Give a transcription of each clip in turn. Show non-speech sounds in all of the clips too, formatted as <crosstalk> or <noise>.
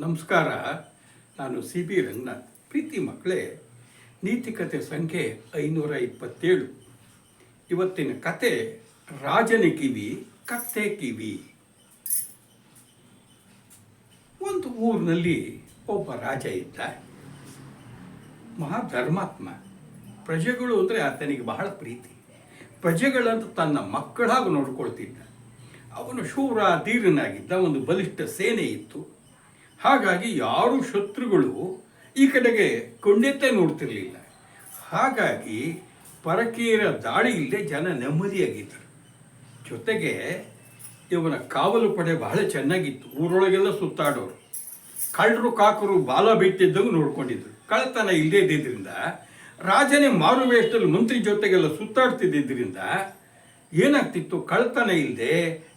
ನಮಸ್ಕಾರ. ನಾನು C B Ranganath. ಪ್ರೀತಿ ಮಕ್ಕಳೇ ನೀತಿಕತೆ ಸಂಖ್ಯೆ ಐನೂರ ಇಪ್ಪತ್ತೇಳು. ಇವತ್ತಿನ ಕತೆ, ರಾಜನ ಕಿವಿ, ಕತ್ತೆ ಕಿವಿ. ಒಂದು ಊರಿನಲ್ಲಿ ಒಬ್ಬ ರಾಜ ಇದ್ದ. ಮಹಾಧರ್ಮಾತ್ಮ. ಪ್ರಜೆಗಳು ಅಂದರೆ ಆತನಿಗೆ ಬಹಳ ಪ್ರೀತಿ. ಪ್ರಜೆಗಳಂತ ತನ್ನ ಮಕ್ಕಳಾಗಿ ನೋಡ್ಕೊಳ್ತಿದ್ದ. ಅವನು ಶೂರ ಧೀರನಾಗಿದ್ದ, ಒಂದು ಬಲಿಷ್ಠ ಸೇನೆ ಇತ್ತು. ಹಾಗಾಗಿ ಯಾರು ಶತ್ರುಗಳು ಈ ಕಡೆಗೆ ಕೊಂಡೆತ್ತೇ ನೋಡ್ತಿರಲಿಲ್ಲ. ಹಾಗಾಗಿ ಪರಕೀಯರ ದಾಳಿ ಇಲ್ಲದೆ ಜನ ನೆಮ್ಮದಿಯಾಗಿದ್ದರು. ಜೊತೆಗೆ ಇವನ ಕಾವಲು ಪಡೆ ಬಹಳ ಚೆನ್ನಾಗಿತ್ತು. ಊರೊಳಗೆಲ್ಲ ಸುತ್ತಾಡೋರು. ಕಳ್ಳರು ಕಾಕರು ಬಾಲ ಬಿಟ್ಟಿದ್ದಂಗೆ ನೋಡ್ಕೊಂಡಿದ್ರು. ಕಳ್ಳತನ ಇಲ್ಲದೇ ಇದ್ದಿದ್ದರಿಂದ, ರಾಜನೇ ಮಾರು ವೇಷದಲ್ಲಿ ಮಂತ್ರಿ ಜೊತೆಗೆಲ್ಲ ಸುತ್ತಾಡ್ತಿದ್ದಿದ್ದರಿಂದ ಏನಾಗ್ತಿತ್ತು? ಕಳ್ತನ ಇಲ್ಲದೆ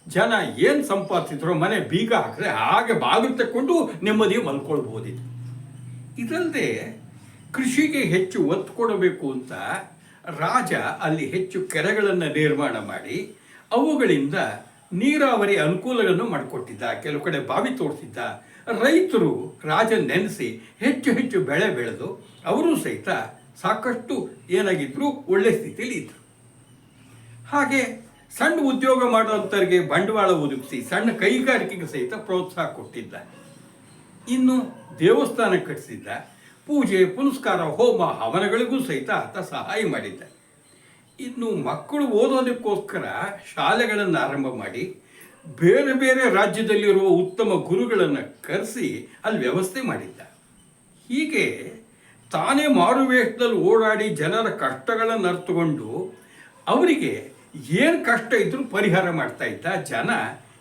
ಜನ ಏನು ಸಂಪಾದಿಸಿದ್ರು ಮನೆ ಬೀಗ ಹಾಕಿದ್ರೆ ಹಾಗೆ ಬಾಗಿಲು ತಕ್ಕೊಂಡು ನೆಮ್ಮದಿ ಮಲ್ಕೊಳ್ಬೋದಿತ್ತು. ಇದಲ್ಲದೆ ಕೃಷಿಗೆ ಹೆಚ್ಚು ಒತ್ತು ಕೊಡಬೇಕು ಅಂತ ರಾಜ ಅಲ್ಲಿ ಹೆಚ್ಚು ಕೆರೆಗಳನ್ನು ನಿರ್ಮಾಣ ಮಾಡಿ ಅವುಗಳಿಂದ ನೀರಾವರಿ ಅನುಕೂಲಗಳನ್ನು ಮಾಡಿಕೊಟ್ಟಿದ್ದ. ಕೆಲವು ಕಡೆ ಬಾವಿ ತೋರಿಸಿದ್ದ ರೈತರು ರಾಜ ನೆನೆಸಿ ಹೆಚ್ಚು ಹೆಚ್ಚು ಬೆಳೆ ಬೆಳೆದು, ಅವರು ಸಹಿತ ಸಾಕಷ್ಟು ಏನಾಗಿದ್ದರೂ ಒಳ್ಳೆ ಸ್ಥಿತಿಯಲ್ಲಿ ಇದ್ರು. ಹಾಗೆ ಸಣ್ಣ ಉದ್ಯೋಗ ಮಾಡುವಂಥವ್ರಿಗೆ ಬಂಡವಾಳ ಒದಗಿಸಿ, ಸಣ್ಣ ಕೈಗಾರಿಕೆಗೆ ಸಹಿತ ಪ್ರೋತ್ಸಾಹ ಕೊಟ್ಟಿದ್ದ. ಇನ್ನು ದೇವಸ್ಥಾನ ಕಟ್ಟಿಸಿದ್ದ ಪೂಜೆ, ಪುನಸ್ಕಾರ, ಹೋಮ, ಹವನಗಳಿಗೂ ಸಹಿತ ಆತ ಸಹಾಯ ಮಾಡಿದ್ದ. ಇನ್ನು ಮಕ್ಕಳು ಓದೋದಕ್ಕೋಸ್ಕರ ಶಾಲೆಗಳನ್ನು ಆರಂಭ ಮಾಡಿ, ಬೇರೆ ಬೇರೆ ರಾಜ್ಯದಲ್ಲಿರುವ ಉತ್ತಮ ಗುರುಗಳನ್ನು ಕರೆಸಿ ಅಲ್ಲಿ ವ್ಯವಸ್ಥೆ ಮಾಡಿದ್ದ. ಹೀಗೆ ತಾನೇ ಮಾರುವೇಷದಲ್ಲಿ ಓಡಾಡಿ ಜನರ ಕಷ್ಟಗಳನ್ನು ಅರ್ತುಕೊಂಡು ಅವರಿಗೆ ಏನು ಕಷ್ಟ ಇದ್ರೂ ಪರಿಹಾರ ಮಾಡ್ತಾ ಇದ್ದ ಜನ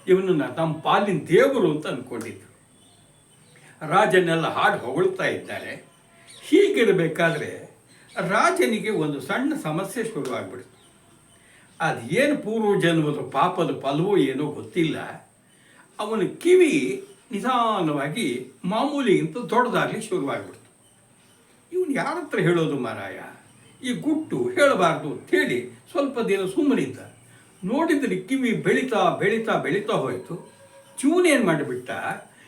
ಇವನನ್ನ ತಮ್ಮ ಪಾಲಿನ ದೇವರು ಅಂತ ಅಂದ್ಕೊಂಡಿದ್ರು ರಾಜನೆಲ್ಲ ಹಾಡು ಹೊಗಳ್ತಾ ಇದ್ದಾರೆ. ಹೀಗಿರಬೇಕಾದ್ರೆ ರಾಜನಿಗೆ ಒಂದು ಸಣ್ಣ ಸಮಸ್ಯೆ ಶುರುವಾಗ್ಬಿಡ್ತು ಅದು ಏನು ಪೂರ್ವಜನ್ಮದ ಪಾಪದ ಫಲವೋ ಏನೋ ಗೊತ್ತಿಲ್ಲ. ಅವನ ಕಿವಿ ನಿಧಾನವಾಗಿ ಮಾಮೂಲಿಗಿಂತ ದೊಡ್ಡದಾಗಲಿ ಶುರುವಾಗ್ಬಿಡ್ತು. ಇವನು ಯಾರ ಹತ್ರ ಹೇಳೋದು ಮಾರಾಯ? ಈ ಗುಟ್ಟು ಹೇಳಬಾರ್ದು ಹೇಳಿ ಸ್ವಲ್ಪ ದಿನ ಸುಮ್ಮನಿದ್ದ. ನೋಡಿದ್ರೆ ಕಿವಿ ಬೆಳೀತಾ ಬೆಳೀತಾ ಬೆಳೀತಾ ಹೋಯಿತು. ಚೂನ್ ಏನು ಮಾಡಿಬಿಟ್ಟ?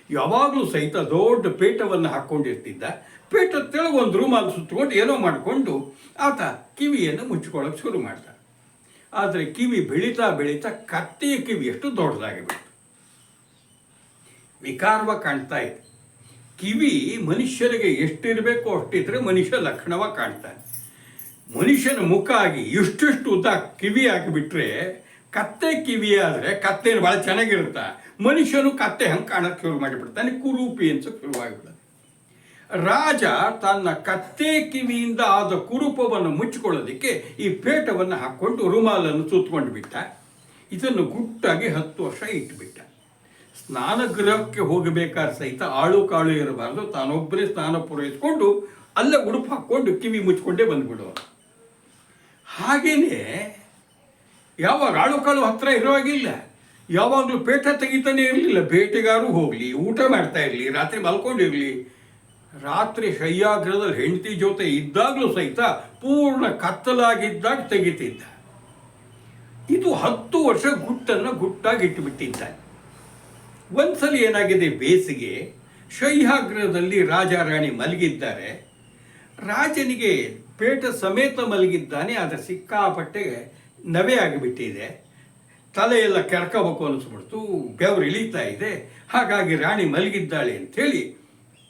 ಯಾವಾಗಲೂ ಸಹಿತ ದೊಡ್ಡ ಪೇಟವನ್ನು ಹಾಕ್ಕೊಂಡಿರ್ತಿದ್ದ ಪೇಟ ತೆಳಗೊಂದು ರೂಮಲ್ಲಿ ಸುತ್ತಕೊಂಡು ಏನೋ ಮಾಡಿಕೊಂಡು ಆತ ಕಿವಿಯನ್ನು ಮುಚ್ಚಿಕೊಳ್ಳೋಕೆ ಶುರು ಮಾಡ್ದ. ಆದರೆ ಕಿವಿ ಬೆಳೀತಾ ಬೆಳೀತಾ ಕತ್ತೆಯ ಕಿವಿ ಎಷ್ಟು ದೊಡ್ಡದಾಗಿಬಿಡ್ತು. ವಿಕಾರವಾಗಿ ಕಾಣ್ತಾ ಇದೆ ಕಿವಿ ಮನುಷ್ಯರಿಗೆ ಎಷ್ಟಿರಬೇಕೋ ಅಷ್ಟಿದ್ರೆ ಮನುಷ್ಯ ಲಕ್ಷಣವಾಗಿ ಕಾಣ್ತಾನೆ. ಮನುಷ್ಯನ ಮುಖ ಆಗಿ ಇಷ್ಟಿಷ್ಟು ಉದ್ದ ಕಿವಿ ಹಾಕಿಬಿಟ್ರೆ, ಕತ್ತೆ ಕಿವಿ ಆದರೆ ಕತ್ತೆ ಭಾಳ ಚೆನ್ನಾಗಿರುತ್ತ? ಮನುಷ್ಯನು ಕತ್ತೆ ಹಂಗೆ ಕಾಣಕ್ಕೆ ಶುರು ಮಾಡಿಬಿಡ್ತಾನೆ ಕುರೂಪಿ ಅಂತ ಶುರುವಾಗಿಬಿಡುತ್ತೆ ರಾಜ ತನ್ನ ಕತ್ತೆ ಕಿವಿಯಿಂದ ಆದ ಕುರೂಪವನ್ನು ಮುಚ್ಚಿಕೊಳ್ಳೋದಕ್ಕೆ ಈ ಪೇಟವನ್ನು ಹಾಕ್ಕೊಂಡು ರುಮಾಲನ್ನು ಸುತ್ತಕೊಂಡು ಬಿಟ್ಟ. ಇದನ್ನು ಗುಟ್ಟಾಗಿ ಹತ್ತು ವರ್ಷ ಇಟ್ಟುಬಿಟ್ಟ ಸ್ನಾನಗೃಹಕ್ಕೆ ಹೋಗಬೇಕಾದ್ರೆ ಸಹಿತ ಆಳು ಕಾಳು ಇರಬಾರ್ದು. ತಾನೊಬ್ಬರೇ ಸ್ನಾನ ಪೂರೈಸ್ಕೊಂಡು ಅಲ್ಲೇ ಉಡುಪು ಹಾಕ್ಕೊಂಡು ಕಿವಿ ಮುಚ್ಕೊಂಡೇ ಬಂದ್ಬಿಡುವ ಹಾಗೇನೆ ಯಾವಾಗ ಆಳು ಕಾಳು ಹತ್ರ ಇರುವಾಗಿಲ್ಲ, ಯಾವಾಗಲೂ ಪೇಟ ತೆಗಿತಾನೆ ಇರಲಿಲ್ಲ. ಬೇಟೆಗಾರು ಹೋಗಲಿ, ಊಟ ಮಾಡ್ತಾ ಇರಲಿ, ರಾತ್ರಿ ಮಲ್ಕೊಂಡಿರಲಿ ರಾತ್ರಿ ಶಯ್ಯಾಗ್ರದಲ್ಲಿ ಹೆಂಡತಿ ಜೊತೆ ಇದ್ದಾಗಲೂ ಸಹಿತ ಪೂರ್ಣ ಕತ್ತಲಾಗಿದ್ದಾಗ ತೆಗಿತಿದ್ದ. ಇದು ಹತ್ತು ವರ್ಷ ಗುಟ್ಟನ್ನು ಗುಟ್ಟಾಗಿ ಇಟ್ಟುಬಿಟ್ಟಿದ್ದ ಒಂದ್ಸಲಿ ಏನಾಗಿದೆ ಬೇಸಿಗೆ, ಶಯ್ಯಾಗ್ರಹದಲ್ಲಿ ರಾಜ ರಾಣಿ ಮಲಗಿದ್ದಾರೆ. ರಾಜನಿಗೆ ಪೇಟ ಸಮೇತ ಮಲಗಿದ್ದಾನೆ, ಆದರೆ ಸಿಕ್ಕಾಪಟ್ಟೆ ನವೆ ಆಗಿಬಿಟ್ಟಿದೆ. ತಲೆಯೆಲ್ಲ ಕೆರ್ಕೋಬೇಕು ಅನಿಸ್ಬಿಡ್ತು, ಬೆವರು ಇಳಿತಾ ಇದೆ. ಹಾಗಾಗಿ ರಾಣಿ ಮಲಗಿದ್ದಾಳೆ ಅಂಥೇಳಿ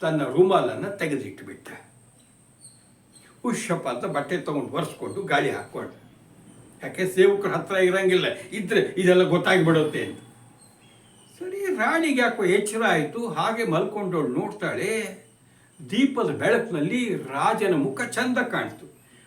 ತನ್ನ ರೂಮಾಲನ್ನು ತೆಗೆದಿಟ್ಟುಬಿಟ್ಟ ಹುಷಪ್ಪ ಅಂತ ಬಟ್ಟೆ ತೊಗೊಂಡು ಒರೆಸ್ಕೊಂಡು ಗಾಳಿ ಹಾಕ್ಕೊಂಡು. ಯಾಕೆ ಸೇವಕರ ಹತ್ರ ಇರಂಗಿಲ್ಲ, ಇದ್ರೆ ಇದೆಲ್ಲ ಗೊತ್ತಾಗಿಬಿಡುತ್ತೆ ಅಂತ. ಸರಿ, ರಾಣಿಗೆ ಯಾಕೋ ಎಚ್ಚರ ಆಯಿತು, ಹಾಗೆ ಮಲ್ಕೊಂಡವಳು ನೋಡ್ತಾಳೆ. ದೀಪದ ಬೆಳಕಿನಲ್ಲಿ ರಾಜನ ಮುಖ ಚಂದ ಕಾಣ್ತು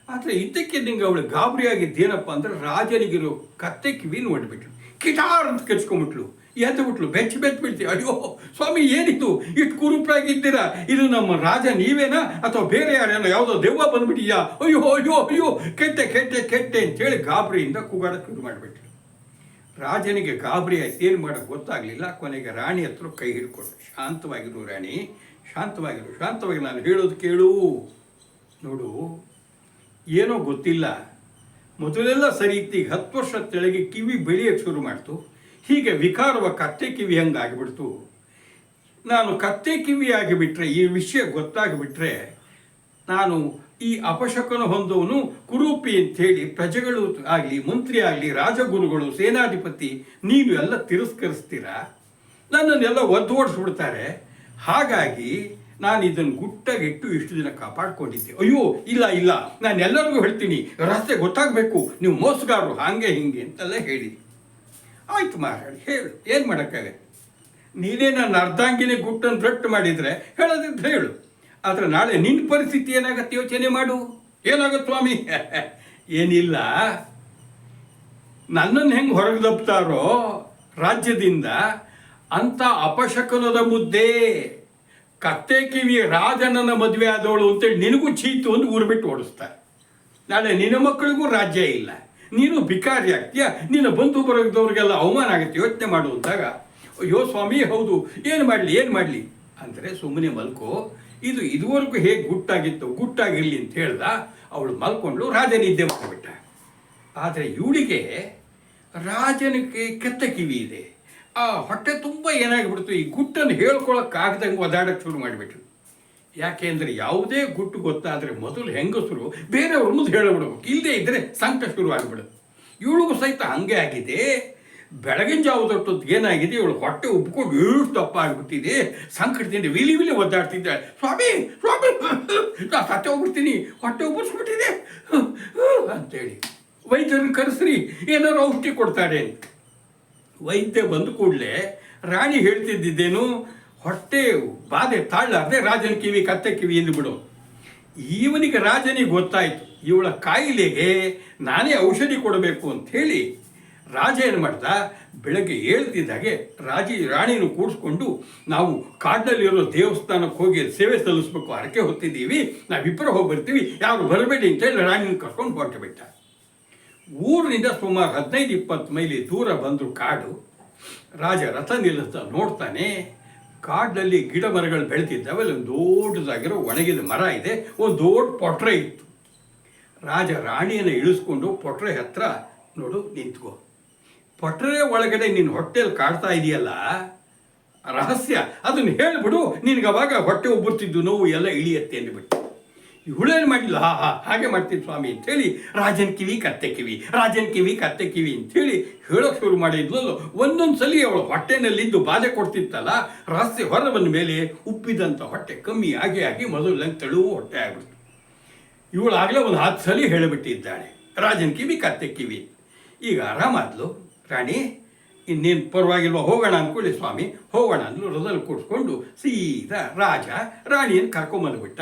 ಆದರೆ ಇದಕ್ಕೆ ನಿಂಗೆ ಅವಳು ಗಾಬರಿಯಾಗಿದ್ದೇನಪ್ಪ ಅಂದ್ರೆ ರಾಜನಿಗಿರೋ ಕತ್ತೆ ಕಿವಿ ನೋಡ್ಬಿಟ್ಲು. ಕಿಟಾರ್ ಅಂತ ಕಚ್ಕೊಂಡ್ಬಿಟ್ಲು ಎದ್ದು ಬಿಟ್ಲು. ಬೆಚ್ಚ ಬೆಚ್ಚ ಬಿಡ್ತಿ. ಅಯ್ಯೋ, ಸ್ವಾಮಿ ಏನಿತ್ತು? ಇಷ್ಟು ಕುರುಪಾಗಿದ್ದೀರಾ ಇದು ನಮ್ಮ ರಾಜ ನೀವೇನಾ? ಅಥವಾ ಬೇರೆ ಯಾರೇನೋ ಯಾವುದೋ ದೆವ್ವ ಬಂದ್ಬಿಟ್ಟಿಯಾ ಅಯ್ಯೋ ಅಯ್ಯೋ ಅಯ್ಯೋ. ಕೆಟ್ಟೆ ಕೆಟ್ಟೆ ಕೆಟ್ಟೆ ಅಂತೇಳಿ ಗಾಬರಿಯಿಂದ ಕೂಗಾಡಕ್ಕೆ ಶುರು ಮಾಡಿಬಿಟ್ಲು. ರಾಜನಿಗೆ ಗಾಬರಿ ಆಯ್ತು. ಏನು ಮಾಡೋಕ್ಕೆ ಗೊತ್ತಾಗಲಿಲ್ಲ. ಕೊನೆಗೆ ರಾಣಿ ಹತ್ರ ಕೈ ಹಿಡ್ಕೊಂಡು ಶಾಂತವಾಗಿರು ರಾಣಿ. ಶಾಂತವಾಗಿರು. ಶಾಂತವಾಗಿ ನಾನು ಹೇಳೋದು ಕೇಳು. ನೋಡು, ಏನೋ ಗೊತ್ತಿಲ್ಲ. ಮೊದಲೆಲ್ಲ ಸರಿ ಇತ್ತು. ಈಗ ಹತ್ತು ವರ್ಷ ತೆಳಗೆ ಕಿವಿ ಬೆಳೆಯೋಕ್ಕೆ ಶುರು ಮಾಡ್ತು. ಹೀಗೆ ವಿಕಾರವ ಕತ್ತೆ ಕಿವಿ ಹಂಗೆ ಆಗಿಬಿಡ್ತು ನಾನು ಕತ್ತೆ ಕಿವಿ ಆಗಿಬಿಟ್ರೆ, ಈ ವಿಷಯ ಗೊತ್ತಾಗಿಬಿಟ್ರೆ, ನಾನು ಈ ಅಪಶಕನ ಹೊಂದವನು ಕುರೂಪಿ ಅಂಥೇಳಿ ಪ್ರಜೆಗಳು ಆಗಲಿ, ಮಂತ್ರಿ ಆಗಲಿ, ರಾಜಗುರುಗಳು, ಸೇನಾಧಿಪತಿ, ನೀನು ಎಲ್ಲ ತಿರಸ್ಕರಿಸ್ತೀರಾ? ನನ್ನನ್ನೆಲ್ಲ ಒದ್ದೋಡಿಸ್ಬಿಡ್ತಾರೆ. ಹಾಗಾಗಿ ನಾನು ಇದನ್ನು ಗುಟ್ಟಾಗಿಟ್ಟು ಇಷ್ಟು ದಿನ ಕಾಪಾಡ್ಕೊಂಡಿದ್ದೆ. ಅಯ್ಯೋ, ಇಲ್ಲ ಇಲ್ಲ ನಾನು ಎಲ್ಲರಿಗೂ ಹೇಳ್ತೀನಿ, ರಸ್ತೆ ಗೊತ್ತಾಗಬೇಕು, ನೀವು ಮೋಸಗಾರರು ಹಾಗೆ ಹಿಂಗೆ ಅಂತೆಲ್ಲ ಹೇಳಿ. ಆಯ್ತು ಮಾರಾಡಿ ಹೇಳು, ಏನು ಮಾಡೋಕ್ಕಾಗತ್ತೆ? ನೀನೇ ನನ್ನ ಅರ್ಧಾಂಗಿನೇ ಗುಟ್ಟನ್ನು ರಟ್ಟು ಮಾಡಿದರೆ ಹೇಳೋದಿದ್ರೆ ಹೇಳು. ಆದರೆ ನಾಳೆ ನಿನ್ನ ಪರಿಸ್ಥಿತಿ ಏನಾಗತ್ತೆ ಯೋಚನೆ ಮಾಡು. ಏನಾಗುತ್ತೆ ಸ್ವಾಮಿ? ಏನಿಲ್ಲ. ನನ್ನನ್ನು ಹೆಂಗೆ ಹೊರಗೆ ದಬ್ತಾರೋ ರಾಜ್ಯದಿಂದ ಅಂತ ಅಪಶಕನದ ಮುದ್ದೆ. ಕತ್ತೆ ಕಿವಿ ರಾಜನನ್ನ ಮದುವೆ ಆದವಳು ಅಂತೇಳಿ ನಿನಗೂ ಚೀತು ಅಂತ ಊರು ಬಿಟ್ಟು ಓಡಿಸ್ತಾರೆ. ನಾಳೆ ನಿನ್ನ ಮಕ್ಕಳಿಗೂ ರಾಜ್ಯ ಇಲ್ಲ. ನೀನು ಭಿಕಾರಿ ಆಗ್ತೀಯ. ನಿನ್ನ ಬಂಧು ಬರೋದವ್ರಿಗೆಲ್ಲ ಅವಮಾನ ಆಗುತ್ತೆ. ಯೋಚನೆ ಮಾಡು ಅಂದಾಗ, ಅಯ್ಯೋ ಸ್ವಾಮಿ, ಹೌದು. ಏನು ಮಾಡಲಿ ಏನು ಮಾಡಲಿ? ಅಂದರೆ ಸುಮ್ಮನೆ ಮಲ್ಕೋ. ಇದು ಇದುವರೆಗೂ ಹೇಗೆ ಗುಟ್ಟಾಗಿತ್ತು, ಗುಟ್ಟಾಗಿರಲಿ ಅಂತ ಹೇಳ್ದ, ಅವಳು ಮಲ್ಕೊಂಡು ರಾಜ ನಿದ್ದೆ ಮಾಡಿಬಿಟ್ಟ. ಆದರೆ ಇವಳಿಗೆ ರಾಜನಿಗೆ ಕೆತ್ತ ಕಿವಿ ಇದೆ. ಆ ಹೊಟ್ಟೆ ತುಂಬ ಏನಾಗಿಬಿಡ್ತು, ಈ ಗುಟ್ಟನ್ನು ಹೇಳ್ಕೊಳಕ್ಕಾಗ್ದಂಗೆ ಒದಾಡಕ್ಕೆ ಶುರು ಮಾಡಿಬಿಟ್ರು ಯಾಕೆಂದ್ರೆ ಯಾವುದೇ ಗುಟ್ಟು ಗೊತ್ತಾದರೆ ಮೊದಲು ಹೆಂಗಸರು ಬೇರೆಯವ್ರ ಮುಂದೆ ಹೇಳಿಬಿಡ್ಬೇಕು. ಇಲ್ಲದೆ ಇದ್ದರೆ ಸಂಕಟ ಶುರು ಆಗಿಬಿಡುತ್ತೆ. ಇವಳಿಗೂ ಸಹಿತ ಹಂಗೆ ಆಗಿದೆ. ಬೆಳಗಿನ ಜಾವದೊಟ್ಟೊತ್ತು ಏನಾಗಿದೆ? ಇವಳು ಹೊಟ್ಟೆ ಉಬ್ಕೊಂಡು ಎಷ್ಟು ದಪ್ಪ ಆಗಿಬಿಟ್ಟಿದೆ ಸಂಕಟದಿಂದ ವಿಲಿ ವಿಲಿ ಒದ್ದಾಡ್ತಿದ್ದಾಳೆ. ಸ್ವಾಮಿ ಸ್ವಾಮಿ, ನಾ ಸತ್ತೆ ಹೋಗ್ಬಿಡ್ತೀನಿ. ಹೊಟ್ಟೆ ಉಬ್ಬಿಸ್ಬಿಟ್ಟಿದೆ. ಅಂತೇಳಿ. ವೈದ್ಯರನ್ನು ಕರೆಸ್ರಿ ಏನಾರು ಔಷಧಿ ಕೊಡ್ತಾರೆ ಅಂತ. ವೈದ್ಯ ಬಂದ ಕೂಡಲೇ ರಾಣಿ ಹೇಳ್ತಿದ್ದಿದ್ದೇನು, ಹೊಟ್ಟೆ ಬಾಧೆ ತಾಳ್ಲಾರ್ದೆ ರಾಜನ ಕಿವಿ, ಕತ್ತೆ ಕಿವಿ ಎಂದು ಬಿಡು. ಇವನಿಗೆ ರಾಜನಿಗೆ ಗೊತ್ತಾಯಿತು, ಇವಳ ಕಾಯಿಲೆಗೆ ನಾನೇ ಔಷಧಿ ಕೊಡಬೇಕು ಅಂತ ಹೇಳಿ ರಾಜ ಏನು ಮಾಡ್ದ? ಬೆಳಗ್ಗೆ ಹೇಳ್ತಿದ್ದಾಗೆ ರಾಜಿ ರಾಣಿನ ಕೂಡಿಸ್ಕೊಂಡು ನಾವು ಕಾಡಿನಲ್ಲಿರೋ ದೇವಸ್ಥಾನಕ್ಕೆ ಹೋಗಿ ಸೇವೆ ಸಲ್ಲಿಸ್ಬೇಕು, ಹರಕೆ ಹೊತ್ತಿದ್ದೀವಿ ನಾವಿಬ್ಬರು ಹೋಗಿ ಬರ್ತೀವಿ ಯಾರು ಬರಬೇಡಿ ಅಂತೇಳಿ ರಾಣಿನ ಕರ್ಕೊಂಡು ಹೊರಟು ಬಿಟ್ಟ. ಊರಿನಿಂದ ಸುಮಾರು ಹದಿನೈದು, ಇಪ್ಪತ್ತು ಮೈಲಿ ದೂರ ಬಂದರು ಕಾಡು, ರಾಜ ರಥ ನಿಲ್ಲಿಸ್ತಾ ನೋಡ್ತಾನೆ ಕಾಡಿನಲ್ಲಿ ಗಿಡ ಮರಗಳು ಬೆಳೆದಿದ್ದಾವೆ ಅಲ್ಲಿ ಒಂದು ದೊಡ್ಡದಾಗಿರೋ ಒಣಗಿದ ಮರ ಇದೆ, ಒಂದು ದೊಡ್ಡ ಪೊಟ್ರೆ ಇತ್ತು. ರಾಜ ರಾಣಿಯನ್ನು ಇಳಿಸ್ಕೊಂಡು ಪೊಟ್ರೆ ಹತ್ರ ನೋಡು ನಿಂತ್ಕೋ. ಪೊಟ್ರೆ ಒಳಗಡೆ ನಿನ್ನ ಹೊಟ್ಟೆಯಲ್ಲಿ ಕಾಡ್ತಾ ಇದೆಯಲ್ಲ? ರಹಸ್ಯ. ಅದನ್ನು ಹೇಳಿಬಿಡು, ನಿನಗೆ ಅವಾಗ ಹೊಟ್ಟೆ ಉಬ್ಬರ್ತಿದ್ದು ನೋವು ಎಲ್ಲ ಇಳಿಯತ್ತೆ ಅಂದ್ಬಿಟ್ಟು. ಇವಳೇನು ಮಾಡಿಲ್ಲ ಹಾ ಹಾ, ಹಾಗೆ ಮಾಡ್ತೀನಿ ಸ್ವಾಮಿ ಅಂಥೇಳಿ ರಾಜನ್ ಕಿವಿ, ಕತ್ತೆ ಕಿವಿ, ರಾಜನ್ ಕಿವಿ, ಕತ್ತೆ ಕಿವಿ ಅಂಥೇಳಿ ಹೇಳೋಕೆ ಶುರು ಮಾಡಿದ್ಲಲ್ಲ. ಒಂದೊಂದು ಸಲ ಅವಳು ಹೊಟ್ಟೆನಲ್ಲಿದ್ದು ಬಾಧೆ ಕೊಡ್ತಿತ್ತಲ್ಲ, ರಹಸ್ಯ ಹೊರ ಬಂದ ಮೇಲೆ ಉಪ್ಪಿದಂಥ ಹೊಟ್ಟೆ ಕಮ್ಮಿ ಆಗಿ ಆಗಿ ಮೊದಲು ತೆಳುವು ಹೊಟ್ಟೆ ಆಗ್ಬಿಡ್ತು. ಇವಳು ಆಗಲೇ ಒಂದು ಹತ್ತು ಸಲ ಹೇಳಿಬಿಟ್ಟಿದ್ದಾಳೆ, ರಾಜನ್ ಕಿವಿ, ಕತ್ತೆ ಕಿವಿ ಈಗ ಆರಾಮಾದ್ಲು? ರಾಣಿ, ಇನ್ನೇನು ಪರವಾಗಿಲ್ವ ಹೋಗೋಣ ಅಂದ್ಕೊಳ್ಳಿ ಸ್ವಾಮಿ. ಹೋಗೋಣ ಅಂದ್ಲು ರಥದಲ್ಲಿ ಕೂಡಿಸ್ಕೊಂಡು ಸೀದಾ ರಾಜ ರಾಣಿಯನ್ನು ಕರ್ಕೊಂಬಂದ್ಬಿಟ್ಟ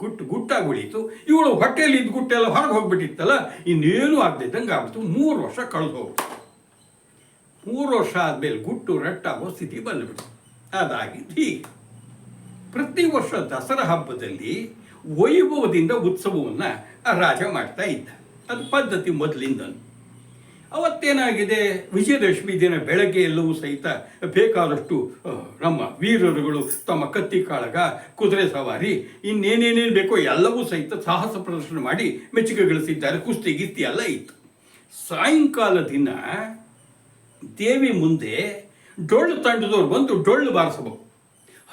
ಗುಟ್ಟು ಗುಟ್ಟಾಗಿ ಉಳೀತು ಇವಳು ಹೊಟ್ಟೆಯಲ್ಲಿ ಇದ್ದ ಗುಟ್ಟೆಲ್ಲ ಹೊರಗೆ ಹೋಗ್ಬಿಟ್ಟಿತ್ತಲ್ಲ, ಇನ್ನೇನು ಆಗದಿದ್ದಂಗೆ ಆಗ್ಬಿಟ್ಟು ಮೂರು ವರ್ಷ ಕಳೆದು ಹೋಗ್ಬಿಟ್ಟು ಮೂರು ವರ್ಷ ಆದಮೇಲೆ ಗುಟ್ಟು ರಟ್ಟಾಗೋ ಸ್ಥಿತಿ ಬಂದುಬಿಡ್ತು. ಅದಾಗಿ ಹೀಗೆ. ಪ್ರತಿ ವರ್ಷ ದಸರಾ ಹಬ್ಬದಲ್ಲಿ ವೈಭವದಿಂದ ಉತ್ಸವವನ್ನು ರಾಜ ಮಾಡ್ತಾ ಇದ್ದ. ಅದು ಪದ್ಧತಿ ಮೊದಲಿಂದ ಅವತ್ತೇನಾಗಿದೆ? ವಿಜಯದಶಮಿ ದಿನ ಬೆಳಗ್ಗೆ ಎಲ್ಲವೂ ಸಹಿತ ಬೇಕಾದಷ್ಟು ನಮ್ಮ ವೀರರುಗಳು ತಮ್ಮ ಕತ್ತಿ ಕಾಳಗ, ಕುದುರೆ ಸವಾರಿ, ಇನ್ನೇನೇನೇನು ಬೇಕೋ ಎಲ್ಲವೂ ಸಹಿತ ಸಾಹಸ ಪ್ರದರ್ಶನ ಮಾಡಿ ಮೆಚ್ಚುಗೆ ಗಳಿಸಿದ್ದಾರೆ ಕುಸ್ತಿ, ಗಿಸ್ತಿ ಎಲ್ಲ ಇತ್ತು. ಸಾಯಂಕಾಲ ದಿನ ದೇವಿ ಮುಂದೆ ಡೊಳ್ಳು ತಂಡದವ್ರು ಬಂದು ಡೊಳ್ಳು ಬಾರಿಸಬಹುದು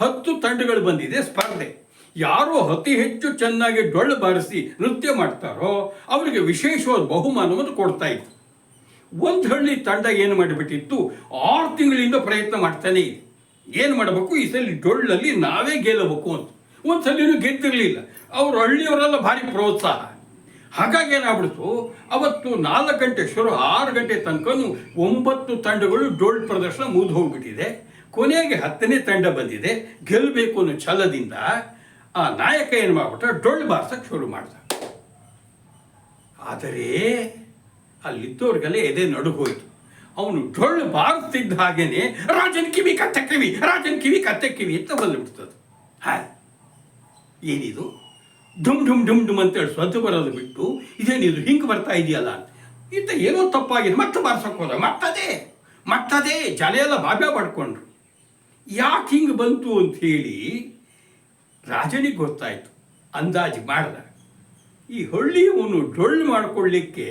ಹತ್ತು ತಂಡಗಳು ಬಂದಿದೆ ಸ್ಪರ್ಧೆ. ಯಾರು ಅತಿ ಹೆಚ್ಚು ಚೆನ್ನಾಗಿ ಡೊಳ್ಳು ಬಾರಿಸಿ ನೃತ್ಯ ಮಾಡ್ತಾರೋ, ಅವರಿಗೆ ವಿಶೇಷವಾದ ಬಹುಮಾನವನ್ನು ಕೊಡ್ತಾ ಇತ್ತು ಒಂದು ಹಳ್ಳಿ ತಂಡ ಏನು ಮಾಡಿಬಿಟ್ಟಿತ್ತು? ಆರು ತಿಂಗಳಿಂದ ಪ್ರಯತ್ನ ಮಾಡ್ತಾನೆ ಇದೆ. ಏನು ಮಾಡಬೇಕು? ಈ ಸಲ ಡೊಳ್ಳಲ್ಲಿ ನಾವೇ ಗೆಲ್ಲಬೇಕು ಅಂತ. ಒಂದು ಸಲಿನೂ ಗೆದ್ದಿರಲಿಲ್ಲ. ಅವ್ರ ಹಳ್ಳಿಯವರೆಲ್ಲ ಭಾರಿ ಪ್ರೋತ್ಸಾಹ. ಹಾಗಾಗಿ ಏನಾಗ್ಬಿಡ್ತು? ಅವತ್ತು ನಾಲ್ಕು ಗಂಟೆ ಶುರು, ಆರು ಗಂಟೆ ತನಕನೂ ಒಂಬತ್ತು ತಂಡಗಳು ಡೊಳ್ಳು ಪ್ರದರ್ಶನ ಮುಗಿದು ಹೋಗ್ಬಿಟ್ಟಿದೆ. ಕೊನೆಗೆ ಹತ್ತನೇ ತಂಡ ಬಂದಿದೆ. ಗೆಲ್ಲಬೇಕು ಅನ್ನೋ ಛಲದಿಂದ ಆ ನಾಯಕ ಏನು ಮಾಡ್ಬಿಟ್ಟ? ಡೊಳ್ಳು ಬಾರ್ಸಕ್ಕೆ ಶುರು ಮಾಡ್ದ. ಆದರೆ ಅಲ್ಲಿದ್ದವ್ರಿಗೆಲ್ಲ ಎದೆ ನಡುಗೋಯ್ತು. ಅವನು ಡೊಳ್ಳು ಬಾರಿಸ್ತಿದ್ದ ಹಾಗೇನೆ, ರಾಜನ್ ಕಿವಿ ಕತ್ತೆ ಕಿವಿ, ರಾಜನ್ ಕಿವಿ ಕತ್ತೆ ಕಿವಿ ಅಂತ ಬಂದುಬಿಡ್ತದೆ ಹಾ ಏನಿದು? ಡುಮ್ ಡುಮ್ ಡುಮ್ ಡುಮ್ ಅಂತೇಳಿ ಸ್ವತ್ತು ಬರೋದು ಬಿಟ್ಟು, ಇದೇನಿದು? ಹಿಂಗೆ ಬರ್ತಾ ಇದೆಯಲ್ಲ? ಇಂಥ ಏನೋ ತಪ್ಪಾಗಿದೆ. ಮತ್ತೆ ಬಾರ್ಸಕ್ಕೆ ಹೋದ. ಮತ್ತದೇ ಮತ್ತದೇ ಜನ ಎಲ್ಲ ಬಾಬ್ಯ ಪಡ್ಕೊಂಡ್ರು. ಯಾಕೆ ಹಿಂಗೆ ಬಂತು ಅಂತ ಹೇಳಿ ರಾಜನಿಗೆ ಗೊತ್ತಾಯಿತು. ಅಂದಾಜು ಮಾಡ್ದ. ಈ ಹೊಳ್ಳಿಯವನು ಡೊಳ್ಳು ಮಾಡ್ಕೊಳ್ಳಿಕ್ಕೆ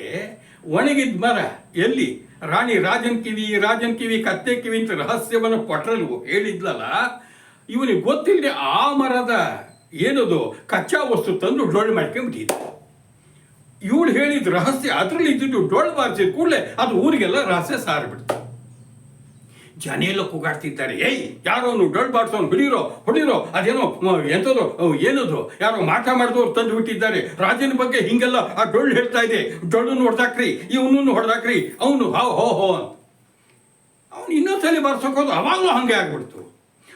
ಒಣಗಿದ ಮರ ಎಲ್ಲಿ? ರಾಣಿ ರಾಜನ್ ಕಿವಿ ರಾಜನ್ ಕಿವಿ, ಕತ್ತೆ ಕಿವಿ ಅಂತ ರಹಸ್ಯವನ್ನು ಪಟ್ರಲು ಹೇಳಿದ್ಲಲ್ಲ, ಇವನಿಗೆ ಗೊತ್ತಿಲ್ಲ ಆ ಮರದ ಏನದು? ಕಚ್ಚಾ ವಸ್ತು ತಂದು ಡೊಳ್ಳು ಮಾಡ್ಕೊಂಡ್ಬಿಟ್ಟಿದ್ದ ಇವಳು ಹೇಳಿದ ರಹಸ್ಯ ಅದರಲ್ಲಿ ಇದ್ದಿದ್ದು ಡೊಳ್ಳು ಬಾರಿಸಿದ ಕೂಡಲೇ ಅದು ಊರಿಗೆಲ್ಲ ರಹಸ್ಯ ಸಾರಿಬಿಡ್ತು. ಜನ ಎಲ್ಲ ಕೂಗಾಡ್ತಿದ್ದಾರೆ. ಏಯ್, ಯಾರೋ ಡೊಳ್ಳು ಬಾಡ್ಸೋನು ಹೊಡಿರೋ ಹೊಡಿರೋ, ಅದೇನೋ ಎಂಥದ್ರು ಎಂಥದೋ ಅವು ಏನದು? ಯಾರೋ ಮಾಟ ಮಾಡಿದವ್ರು ತಂದು ಬಿಟ್ಟಿದ್ದಾರೆ. ರಾಜನ ಬಗ್ಗೆ ಹಿಂಗೆಲ್ಲ ಆ ಡೊಳ್ಳು ಹೇಳ್ತಾ ಇದೆ. ಡೊಳ್ಳನ್ನು ಹೊಡೆದಾಕ್ರಿ ಇವನನ್ನು ಹೊಡೆದಾಕ್ರಿ. ಅವನು ಹೋ ಹೋ ಹೋ ಅಂತ. ಅವನು ಇನ್ನೊಂದ್ಸಲಿ ಬರ್ಸೋಕೋದು ಅವಾಗಲೂ ಹಂಗೆ ಆಗ್ಬಿಡ್ತು.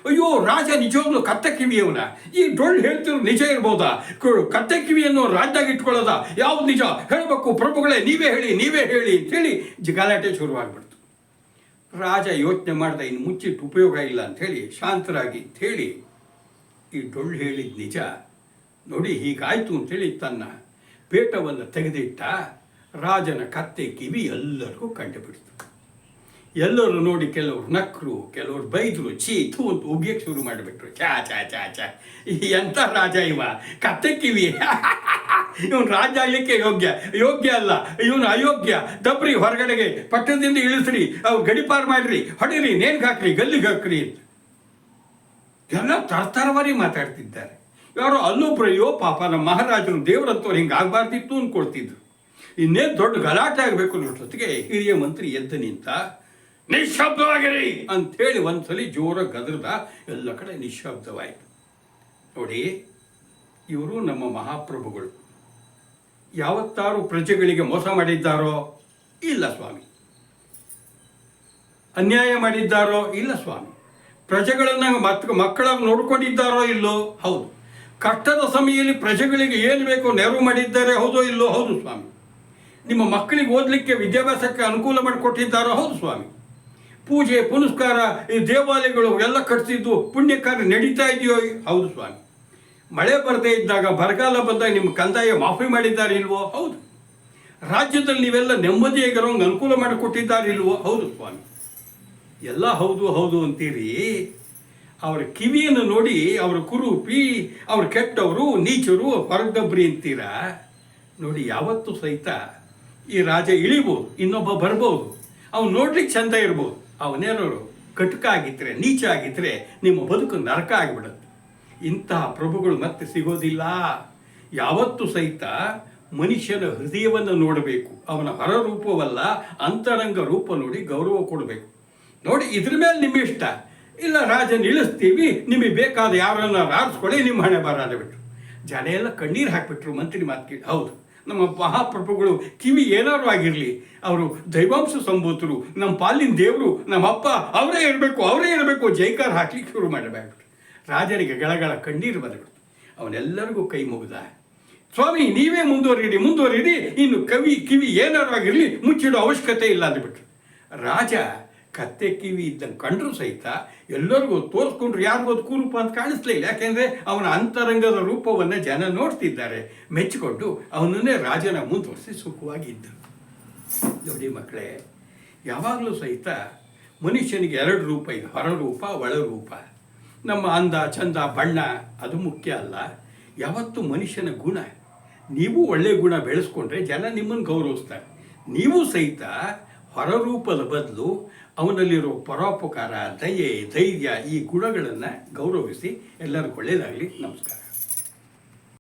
ಅಯ್ಯೋ, ರಾಜ ನಿಜವಾಗ್ಲೂ ಕತ್ತ ಕಿವಿಯವನ? ಈ ಡೊಳ್ಳು ಹೇಳ್ತಿರೋ ನಿಜ ಇರ್ಬೋದಾ? ಕತ್ತೆ ಕಿವಿಯನ್ನು ರಾಜ್ಯದಾಗ ಇಟ್ಕೊಳ್ಳೋದ? ಯಾವ್ದು ನಿಜ? ಹೇಳಬೇಕು, ಪ್ರಭುಗಳೇ, ನೀವೇ ಹೇಳಿ ನೀವೇ ಹೇಳಿ ಅಂತೇಳಿ ಜ- ಗಲಾಟೆ ಶುರುವಾಗ್ಬಿಡ್ತು. ರಾಜ ಯೋಚನೆ ಮಾಡ್ದ, ಇನ್ನು ಮುಚ್ಚಿಟ್ಟು ಉಪಯೋಗ ಇಲ್ಲ ಅಂಥೇಳಿ ಶಾಂತರಾಗಿ ಅಂಥೇಳಿ ಈ ಡೊಳ್ಳು ಹೇಳಿದ ನಿಜ. ನೋಡಿ ಹೀಗಾಯಿತು ಅಂತೇಳಿ ತನ್ನ ಪೇಟವನ್ನು ತೆಗೆದಿಟ್ಟ ರಾಜನ ಕತ್ತೆ ಕಿವಿ ಎಲ್ಲರಿಗೂ ಕಂಡುಬಿಡ್ತು ಎಲ್ಲರೂ ನೋಡಿ ಕೆಲವರು ನಕ್ರು, ಕೆಲವರು ಬೈದ್ರು ಚೀ ಥೂ ಅಂತ ಉಗಿಯಕ್ಕೆ ಶುರು ಮಾಡಿಬಿಟ್ರು. ಚಾ ಚಾ ಚಾ ಚಾ ಎಂಥ ರಾಜ ಇವ? ಕತ್ತಕ್ಕಿವಿ ಕಿವಿ. <laughs> ಇವನು ರಾಜ ಆಗಲಿಕ್ಕೆ ಯೋಗ್ಯ. ಯೋಗ್ಯ ಅಲ್ಲ, ಇವನು ಅಯೋಗ್ಯ. ದಬ್ರಿ ಹೊರಗಡೆಗೆ, ಪಟ್ಟಣದಿಂದ ಇಳಿಸ್ರಿ ಅವ್ರು ಗಡಿಪಾರು ಮಾಡ್ರಿ. ಹೊಡಿರಿ ನೇನ್ಗೆ ಹಾಕ್ರಿ, ಗಲ್ಲಿಗೆ ಹಾಕ್ರಿ ಅಂತ. ಎಲ್ಲ ತರತರವಾರಿ ಮಾತಾಡ್ತಿದ್ದಾರೆ. ಯಾರೋ ಅಲ್ಲೊಬ್ರಯ್ಯೋ ಪಾಪ, ನಮ್ಮ ಮಹಾರಾಜರು ದೇವರಂತವ್ರು ಹಿಂಗೆ ಆಗಬಾರ್ದಿತ್ತು ಅಂದ್ಕೊಳ್ತಿದ್ರು ಇನ್ನೇನು ದೊಡ್ಡ ಗಲಾಟೆ ಆಗಬೇಕು ಅನ್ನೋಷ್ಟೊತ್ತಿಗೆ ಹಿರಿಯ ಮಂತ್ರಿ ಎದ್ದು ನಿಂತ ನಿಶ್ಶಬ್ದವಾಗಿರಿ ಅಂಥೇಳಿ ಒಂದ್ಸಲಿ ಜೋರ ಗದರ್ದ ಎಲ್ಲ ಕಡೆ ನಿಶ್ಶಬ್ದವಾಯಿತು. ನೋಡಿ, ಇವರು ನಮ್ಮ ಮಹಾಪ್ರಭುಗಳು. ಯಾವತ್ತಾರು ಪ್ರಜೆಗಳಿಗೆ ಮೋಸ ಮಾಡಿದ್ದಾರೋ, ಇಲ್ಲ ಸ್ವಾಮಿ. ಅನ್ಯಾಯ ಮಾಡಿದ್ದಾರೋ, ಇಲ್ಲ ಸ್ವಾಮಿ. ಪ್ರಜೆಗಳನ್ನು ಮತ್, ಮಕ್ಕಳಾಗಿ ನೋಡ್ಕೊಂಡಿದ್ದಾರೋ, ಇಲ್ಲೋ, ಹೌದು. ಕಷ್ಟದ ಸಮಯದಲ್ಲಿ ಪ್ರಜೆಗಳಿಗೆ ಏನು ಬೇಕೋ ನೆರವು ಮಾಡಿದ್ದಾರೆ, ಹೌದೋ, ಇಲ್ಲೋ, ಹೌದು ಸ್ವಾಮಿ. ನಿಮ್ಮ ಮಕ್ಕಳಿಗೆ ಓದಲಿಕ್ಕೆ ವಿದ್ಯಾಭ್ಯಾಸಕ್ಕೆ ಅನುಕೂಲ ಮಾಡಿಕೊಟ್ಟಿದ್ದಾರೋ, ಹೌದು ಸ್ವಾಮಿ. ಪೂಜೆ, ಪುನಸ್ಕಾರ ಈ ದೇವಾಲಯಗಳು ಎಲ್ಲ ಕಟ್ತಿದ್ದು ಪುಣ್ಯ ಕಾರ್ಯ ನಡೀತಾ ಇದೆಯೋ? ಹೌದು ಸ್ವಾಮಿ. ಮಳೆ ಬರದೇ ಇದ್ದಾಗ ಬರಗಾಲ ಬಂದಾಗ ನಿಮ್ಮ ಕಂದಾಯ ಮಾಫಿ ಮಾಡಿದ್ದಾರೆ ಇಲ್ವೋ? ಹೌದು. ರಾಜ್ಯದಲ್ಲಿ ನೀವೆಲ್ಲ ನೆಮ್ಮದಿಯಾಗಿರೋಂಗೆ ಅನುಕೂಲ ಮಾಡಿಕೊಟ್ಟಿದ್ದಾರೆ ಇಲ್ವೋ? ಹೌದು ಸ್ವಾಮಿ. ಎಲ್ಲ ಹೌದು ಹೌದು ಅಂತೀರಿ. ಅವರ ಕಿವಿಯನ್ನು ನೋಡಿ ಅವರ ಕುರೂಪಿ, ಅವ್ರು ಕೆಟ್ಟವರು, ನೀಚರು ಹೊರಗಬ್ಬರಿ ಅಂತೀರಾ? ನೋಡಿ, ಯಾವತ್ತೂ ಸಹಿತ ಈ ರಾಜ ಇಳಿಬೋದು, ಇನ್ನೊಬ್ಬ ಬರ್ಬೋದು. ಅವ್ನು ನೋಡ್ಲಿಕ್ಕೆ ಚಂದ ಇರ್ಬೋದು. ಅವನೇನೋರು ಕಟುಕ ಆಗಿದ್ರೆ ನೀಚ ಆಗಿದ್ರೆ ನಿಮ್ಮ ಬದುಕು ನರಕ ಆಗಿಬಿಡುತ್ತೆ. ಇಂತಹ ಪ್ರಭುಗಳು ಮತ್ತೆ ಸಿಗೋದಿಲ್ಲ. ಯಾವತ್ತೂ ಸಹಿತ ಮನುಷ್ಯನ ಹೃದಯವನ್ನು ನೋಡಬೇಕು, ಅವನ ಹೊರ ರೂಪವಲ್ಲ ಅಂತರಂಗ ರೂಪ ನೋಡಿ ಗೌರವ ಕೊಡಬೇಕು. ನೋಡಿ, ಇದ್ರ ಮೇಲೆ ನಿಮ್ಮ ಇಷ್ಟ. ಇಲ್ಲ, ರಾಜನ ಇಳಿಸ್ತೀವಿ, ನಿಮಗೆ ಬೇಕಾದ ಯಾರನ್ನ ಆರಿಸ್ಕೊಳ್ಳಿ ನಿಮ್ಮ ಹಣೆ ಬರಾದ ಬಿಟ್ರು ಜನ ಎಲ್ಲ ಕಣ್ಣೀರು ಹಾಕಿಬಿಟ್ರು, ಮಂತ್ರಿ ಮಾತು ಕೇಳಿ. ಹೌದು. ನಮ್ಮ ಮಹಾಪ್ರಭುಗಳು ಕಿವಿ ಏನಾದ್ರು ಆಗಿರಲಿ, ಅವರು ದೈವಾಂಶ ಸಂಭೂತರು ನಮ್ಮ ಪಾಲಿನ ದೇವರು, ನಮ್ಮ ಅಪ್ಪ ಅವರೇ ಇರಬೇಕು ಅವರೇ ಇರಬೇಕು ಜೈಕಾರ ಹಾಕ್ಲಿಕ್ಕೆ ಶುರು ಮಾಡಬೇಕು ರಾಜರಿಗೆ ಗಳಗಳ ಕಣ್ಣೀರು ಬಂದ್ಬಿಡ್ತು ಅವನೆಲ್ಲರಿಗೂ ಕೈ ಮುಗಿದ. ಸ್ವಾಮಿ, ನೀವೇ ಮುಂದುವರಿಯಿರಿ ಮುಂದುವರಿಯಿರಿ. ಇನ್ನು ಕವಿ, ಕಿವಿ ಏನಾರು ಆಗಿರಲಿ, ಮುಚ್ಚಿಡೋ ಅವಶ್ಯಕತೆ ಇಲ್ಲ ಅಂದ್ಬಿಟ್ರು. ರಾಜ ಕತ್ತೆ ಕಿವಿ ಇದ್ದಂಗೆ ಕಂಡ್ರು ಸಹಿತ ಎಲ್ಲರಿಗೂ ತೋರಿಸ್ಕೊಂಡ್ರು, ಯಾರಿಗೂ ಅದು ಕುರೂಪ ಅಂತ ಕಾಣಿಸ್ಲಿಲ್ಲ ಯಾಕೆಂದರೆ ಅವನ ಅಂತರಂಗದ ರೂಪವನ್ನು ಜನ ನೋಡ್ತಿದ್ದಾರೆ. ಮೆಚ್ಚಿಕೊಂಡು ಅವನನ್ನೇ ರಾಜನ ಮುಂದುವರಿಸಿ ಸುಖವಾಗಿದ್ದರು ನೋಡಿ ಮಕ್ಕಳೇ, ಯಾವಾಗಲೂ ಸಹಿತ ಮನುಷ್ಯನಿಗೆ ಎರಡು ರೂಪ ಇದೆ. ಹೊರ ಒಳರೂಪ ಒಳ ರೂಪ. ನಮ್ಮ ಅಂದ, ಚಂದ, ಬಣ್ಣ, ಅದು ಮುಖ್ಯ ಅಲ್ಲ. ಯಾವತ್ತು ಮನುಷ್ಯನ ಗುಣ, ನೀವು ಒಳ್ಳೆ ಗುಣ ಬೆಳೆಸ್ಕೊಂಡ್ರೆ ಜನ ನಿಮ್ಮನ್ನು ಗೌರವಿಸ್ತಾರೆ. ನೀವು ಸಹಿತ ಹೊರರೂಪದ ಬದಲು ಅವನಲ್ಲಿರೋ ಪರೋಪಕಾರ ದಯೆ ಧೈರ್ಯ ಈ ಗುಣಗಳನ್ನು ಗೌರವಿಸಿ ಎಲ್ಲರಿಗೂ ಒಳ್ಳೆಯದಾಗಲಿ ನಮಸ್ಕಾರ.